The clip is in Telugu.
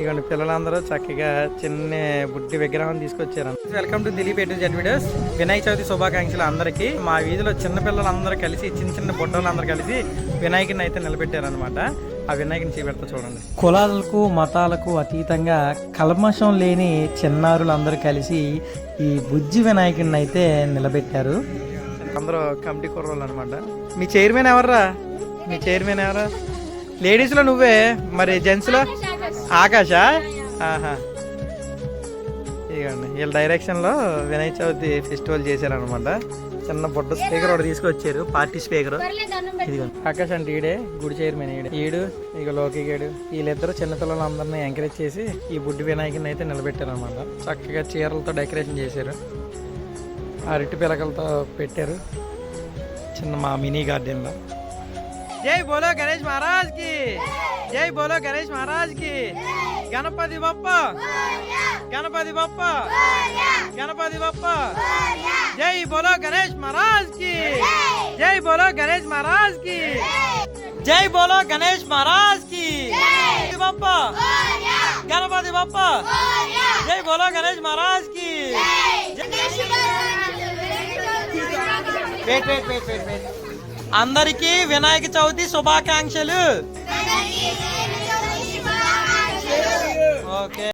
ఇక పిల్లలందరూ చక్కగా చిన్న బుడ్డి విగ్రహం తీసుకొచ్చారు. వెల్కమ్ టు దిలీప్ ఎటు జెడ్ వీడియోస్ వినాయక చవితి శుభాకాంక్షలు అందరికీ. మా వీధిలో చిన్న పిల్లలందరూ కలిసి చిన్న చిన్న బుడ్డలందరూ కలిసి వినాయకుని అయితే నిలబెట్టారనమాట ఆ వినాయకుని చేపెడతా చూడండి. కులాలకు మతాలకు అతీతంగా కల్మషం లేని చిన్నారులందరూ కలిసి ఈ బుజ్జి వినాయకుడిని అయితే నిలబెట్టారు. అందరూ కమిటీ కుర్రోళ్ళు అనమాట మీ చైర్మన్ ఎవర్రా? మీ చైర్మన్ ఎవరా? లేడీస్లో నువ్వే? మరి జెంట్స్లో ఆకాశ? ఆహా. ఇదిగోండి వీళ్ళ డైరెక్షన్లో వినాయక చవితి ఫెస్టివల్ చేశారనమాట చిన్న బుడ్డ స్పీకర్ ఒకటి తీసుకొచ్చారు పార్టీ స్పీకర్ ఇదిగోండి ఆకాశ్ అంటే ఈడే గుడి చైర్మన్ ఈడు. ఈడు ఇక లోకి వీళ్ళిద్దరూ చిన్నపిల్లలు అందరినీ ఎంకరేజ్ చేసి ఈ బుడ్డి వినాయకుని అయితే నిలబెట్టారు అనమాట చక్కగా చీరలతో డెకరేషన్ చేశారు. అరటి పిలకలతో పెట్టారు. చిన్న మా మినీ గార్డెన్లో జై బోలో గణేష్ మహారాజ్ జై బోలో గణేష్ మహారాజ్కి గణపతి బప్ప. గణపతి బప్ప. గణపతి బప్ప. జై బోలో గణేష్ మహారాజ్కి జై బోలో గణేష్ మహారాజ్కి జై బోలో గణేష్ మహారాజ్కి బప్ప. గణపతి బప్ప. జై బోలో గణేష్ మహారాజ్కి wait wait wait wait wait. అందరికీ వినాయక చవితి శుభాకాంక్షలు. okay.